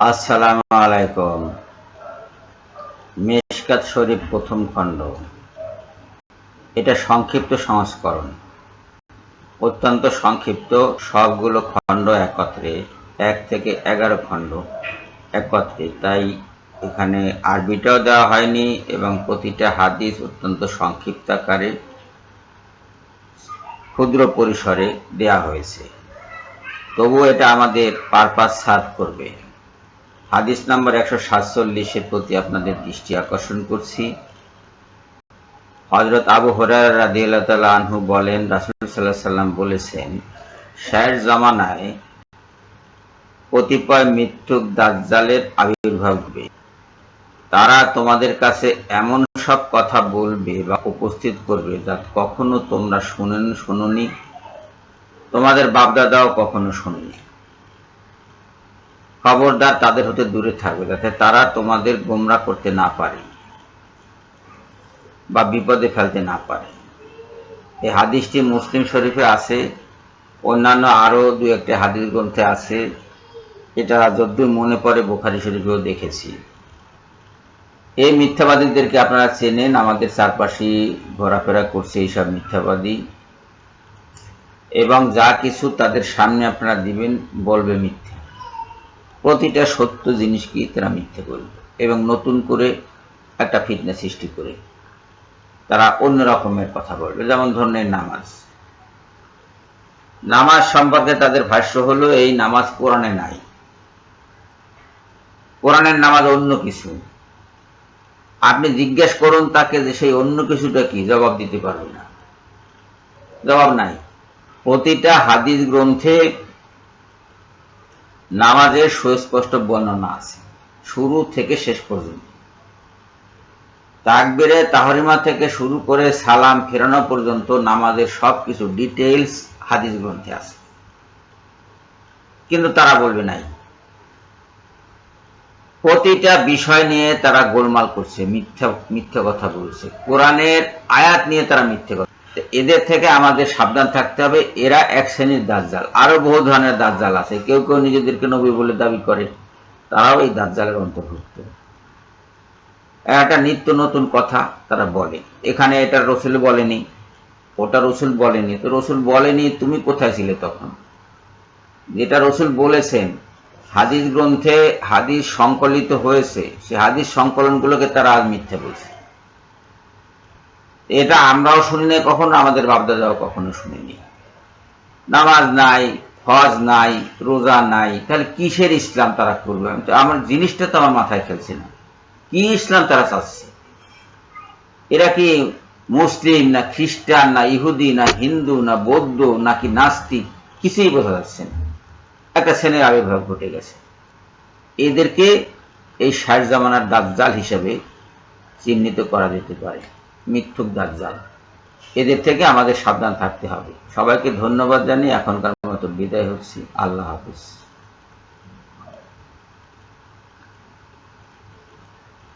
আসসালামু আলাইকুম। মেশকাত শরীফ প্রথম খণ্ড। এটা সংক্ষিপ্ত সংস্করণ। অত্যন্ত সংক্ষিপ্ত সবগুলো খণ্ড একত্রে, এক থেকে এগারো খণ্ড একত্রে। তাই এখানে আরবিটাও দেওয়া হয়নি এবং প্রতিটা হাদিস অত্যন্ত সংক্ষিপ্ত আকারে ক্ষুদ্র পরিসরে দেয়া হয়েছে। তবু এটা আমাদের পারপাস সার্ভ করবে। হাদিস নাম্বার একশো সাতচল্লিশের প্রতি আপনাদের দৃষ্টি আকর্ষণ করছি। হজরত আবু হরার তাআলা আনহু বলেন, রাসূল আলাইহি সাল্লাম বলেছেন শেষ জামানায় কতিপয় মৃত্যুক দাজ্জালের আবির্ভাব হবে। তারা তোমাদের কাছে এমন সব কথা বলবে বা উপস্থিত করবে যা কখনো তোমরা শুনেন, শুনুনি। তোমাদের বাপদাদাও কখনো শুনেনি। খবরদার তাদের হতে দূরে থাকবে, যাতে তারা তোমাদের গোমরা করতে না পারে বা বিপদে ফেলতে না পারে। এই হাদিসটি মুসলিম শরীফে আছে, অন্যান্য আরও দু একটি হাদিস গ্রন্থে আছে, এটা যদ্দূর মনে পড়ে বোখারি শরীফেও দেখেছি। এই মিথ্যাবাদীদেরকে আপনারা চেনেন, আমাদের চারপাশে ঘোরাফেরা করছে এইসব মিথ্যাবাদী। এবং যা কিছু তাদের সামনে আপনারা দিবেন, বলবে মিথ্যা। প্রতিটা সত্য জিনিসকে তারা মিথ্যে করবে এবং নতুন করে একটা ফিটনেস সৃষ্টি করে তারা অন্য রকমের কথা বলবে। যেমন ধরনের নামাজ। নামাজ সম্পর্কে তাদের ভাষ্য হলো, এই নামাজ কোরআনে নাই। কোরআনের নামাজ অন্য কিছু। আপনি জিজ্ঞেস করুন তাকে যে সেই অন্য কিছুটা কি? জবাব দিতে পারবে না। জবাব নাই। প্রতিটা হাদিস গ্রন্থে নামাজের সুস্পষ্ট বর্ণনা আছে। শুরু থেকে শেষ পর্যন্ত। তাকবিরে তাহরিমা থেকে শুরু করে সালাম ফেরানো পর্যন্ত নামাজের সব কিছু ডিটেইলস হাদিস গ্রন্থে আছে। কিন্তু তারা বলবে নাই। প্রতিটা বিষয় নিয়ে তারা গোলমাল করছে, মিথ্যা মিথ্যা কথা বলছে। কোরআনের আয়াত নিয়ে তারা মিথ্যে কথা এদের থেকে আমাদের সাবধান থাকতে হবে। এরা এক শ্রেণির দাজ্জাল। আরও বহু ধরনের দাজ্জাল আছে। কেউ কেউ নিজেদেরকে নবী বলে দাবি করে। তারাও এই দাজ্জালের অন্তর্ভুক্ত। একটা নিত্য নতুন কথা তারা বলে। এখানে এটা রসুল বলেনি, ওটা রসুল বলেনি। তো রসুল বলেনি, তুমি কোথায় ছিলে তখন? যেটা রসুল বলেছেন, হাদিস গ্রন্থে হাদিস সংকলিত হয়েছে। সে হাদিস সংকলনগুলোকে তারা আজ মিথ্যে বলছে। এটা আমরাও শুনি নাই, কখনো আমাদের বাপদাদাও কখনো শুনিনি। নামাজ নাই, হজ নাই, রোজা নাই, তাহলে কিসের ইসলাম তারা করবে? আমি তো, আমার জিনিসটা তো আমার মাথায় খেলছে না। কি ইসলাম তারা চাচ্ছে? এরা কি মুসলিম না খ্রিস্টান না ইহুদি না হিন্দু না বৌদ্ধ নাকি নাস্তিক? কিছুই বোঝা যাচ্ছে না। একটা শ্রেণির আবির্ভাব ঘটে গেছে। এদেরকে এই ষাট জামানার দাজ্জাল হিসেবে চিহ্নিত করা যেতে পারে। মিথ্যুক দাজ্জাল। এদের থেকে আমাদের সাবধান থাকতে হবে। সবাইকে ধন্যবাদ জানিয়ে এখনকার মতো বিদায় হচ্ছি। আল্লাহ হাফিজ।